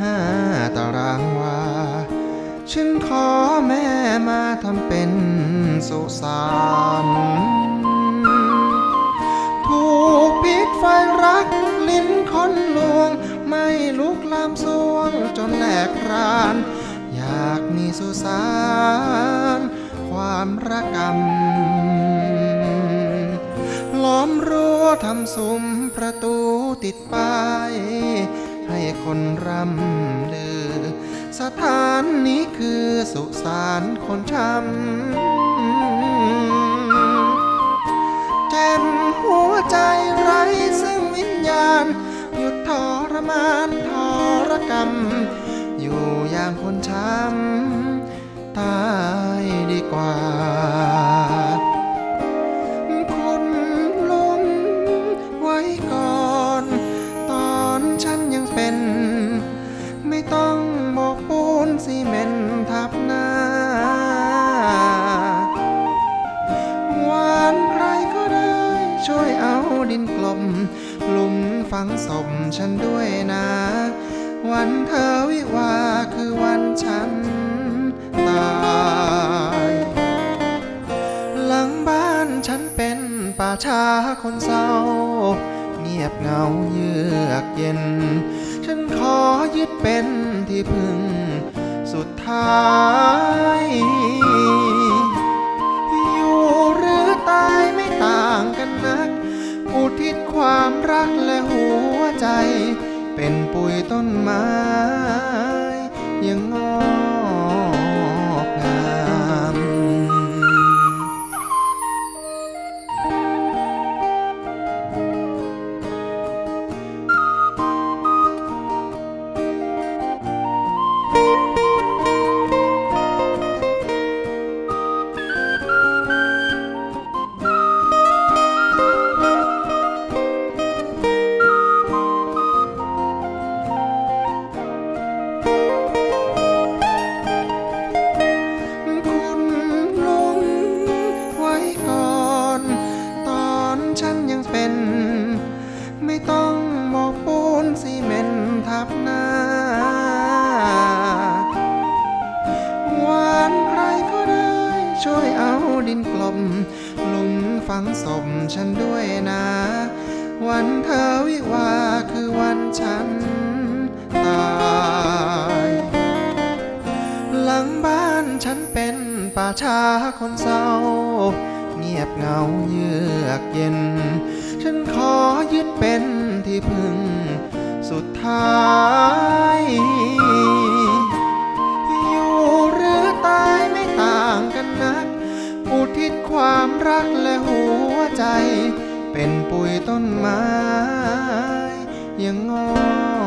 ห้าตารางวา ฉันขอแม่มาทำเป็นสุสานถูกพิษไฟรักลิ้นคนลวง ไม่ลุกลามสวงจนแหลกราน อยากมีสุสานความระกำล้อมรั้วทำสุมประตูติดไป ให้คนรำลือ สถานนี้คือสุสานคนช้ำแจ่มหัวใจไร้ซึ่งวิญญาณ หยุดทรมานทรกรรม ช่วยเอาดินกลมหลุมฝังศพฉันด้วยนะ วันเธอวิวาคือวันฉันตายหลังบ้านฉันเป็นป่าช้าคนเศร้า เงียบเหงาเยือกเย็น ฉันขอยึดเป็นที่พึ่งสุดท้าย ความรักและหัวใจ เป็นปุ๋ยต้นไม้ยังงอ บหน้าวานใครก็ได้ ช่วยเอาดินกลมหลุมฝังศพฉันด้วยนะ วันเธอวิวาคือวันฉันตายหลังบ้านฉันเป็นป่าช้าคนเศร้า เงียบเหงาเยือกเย็น ฉันขอยึดเป็นที่พึ่ง สุดท้ายอยู่หรือตายไม่ต่างกันนัก อุทิศความรักและหัวใจ เป็นปุ๋ยต้นไม้ยังงอ